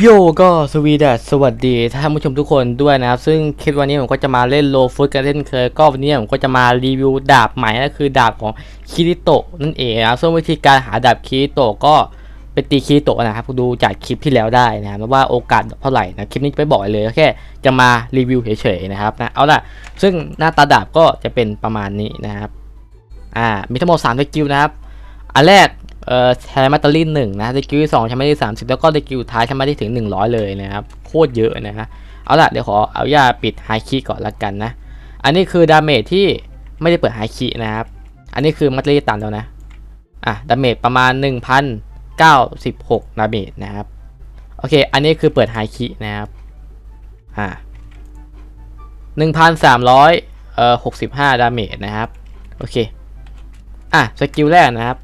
โยก็สวีดัสสวัสดีท่านผู้ชมทุกคนด้วยนะครับ ซึ่งคลิปวันนี้ผมก็จะมาเล่นโลฟุตกันเช่นเคย ก็วันนี้ผมก็จะมารีวิวดาบใหม่ก็คือดาบของคิริโตะนั่นเองนะครับซึ่งวิธีการหาดาบคิริโตะก็ไปตีคิริโตะนะครับดูจากคลิปที่แล้วได้นะครับว่าโอกาสเท่าไหร่นะคลิปนี้จะไม่บอกเลยแค่จะมารีวิวเฉยๆนะครับนะเอาล่ะซึ่งหน้าตาดาบก็จะเป็นประมาณนี้นะครับอ่ามีทั้งหมด3สกิลนะครับอันแรก เอ่อใช้มาตาลินหนึ่งนะสกิลสองใช้มาที่สามสิบแล้วก็สกิลท้ายใช้มาที่ถึงหนึ่งร้อยเลยนะครับโคตรเยอะนะฮะเอาล่ะเดี๋ยวขอเอาญาปิดไฮคีก่อนละกันนะ อันนี้คือดาเมจที่ไม่ได้เปิดไฮคีนะครับ อันนี้คือมัตเตอรี่ตันแล้วนะอะดาเมจประมาณ 1,096ดาเมจนะครับโอเค อันนี้คือเปิดไฮคีนะครับ อ่า1,300เอ่อ65ดาเมจนะครับ โอเค อะ สกิลแรกนะครับ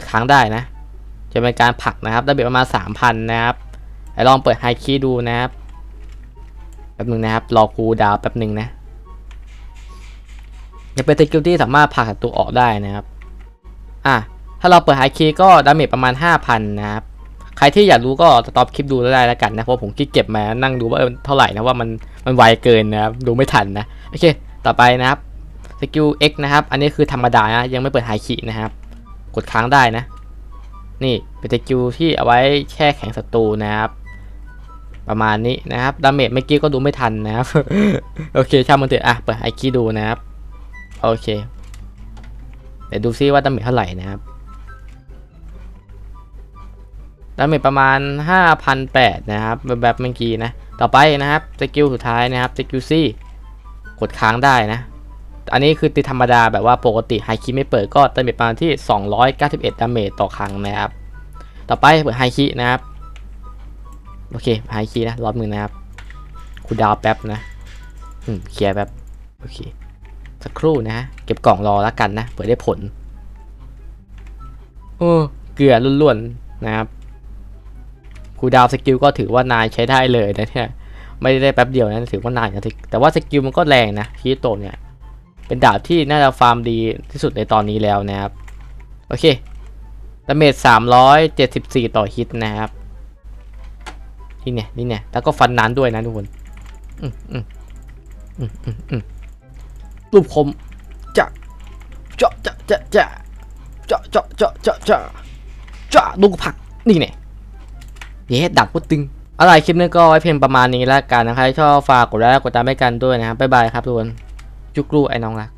ดค้างได้นะ จะเป็นการผลักนะครับได้เบ็ประมาณ3,000นะครับไอ้ลองเปิดไฮคีย์ดูนะครับแป๊บนึงนะครับรอคูดาวแป๊บนึงนะจะเป็นสกิลที่สามารถผลักศัตรูออกได้นะครับอะถ้าเราเปิดไฮคีย์ก็ดาเมจประมาณ 5,000นะครับใครที่อยากรู้ก็สต็อปคลิปดูได้แล้วกันนะเพราะผมขี้เก็บมานั่งดูว่าเออเท่าไหร่นะว่ามันมันไวเกินนะครับดูไม่ทันนะโอเค ต่อไปนะครับสกิล X นะครับ อันนี้คือธรรมดานะยังไม่เปิดไฮคีย์นะครับ กดค้างได้นะ นี่เป็นสกิลที่เอาไว้แช่แข็งศัตรูนะครับ ประมาณนี้นะครับดาเมจเมื่อกี้ก็ดูไม่ทันนะครับ โอเคช่างมันเถอะอะเปิดไอคีดูนะครับ โอเคเดี๋ยวดูซิว่าดาเมจเท่าไหร่นะครับดาเมจประมาณ 5,800 นะครับแบบแบบเมื่อกี้นะ ต่อไปนะครับสกิลสุดท้ายนะครับสกิลซี่กดค้างได้นะ อันนี้คือตีธรรมดาแบบว่าปกติไฮคิไม่เปิดก็ดาเมจประมาณที่ 291 ดาเมจต่อครั้งนะครับ ต่อไปเปิดไฮคินะครับ โอเคไฮคินะรอบหนึ่งนะครับคูดาวแป๊บนะ อืมเคลียร์แป๊บ โอเค สักครู่นะ เก็บกล่องรอแล้วกันนะเผื่อได้ผล โอ้เกลือล้วนๆนะครับคูดาวสกิลก็ถือว่านายใช้ได้เลยนะเนี่ยไม่ได้แป๊บเดียวนะถือว่านานนะแต่ว่าสกิลมันก็แรงนะคิโตเนี่ย เป็นดาบที่น่าจะฟาร์มดีที่สุดในตอนนี้แล้วนะครับ โอเคดาเมจ374 ต่อฮิตนะครับ นี่เนี่ยนี่เนี่ย แล้วก็ฟันนานด้วยนะทุกคนอืมอืมอืมอืมอืมรูปคมจะจะจะจะจะจะจะจะจะจะจะลูกผัก นี่เนี่ยเย้ดับก็ตึงอะไรคลิปนี้ก็ไว้เพียงประมาณนี้แล้วกันนะครับชอบฝากกดไลค์กดตามให้กันด้วยนะครับบ๊ายบายครับทุกคน จุกรูไอ้น้องรัก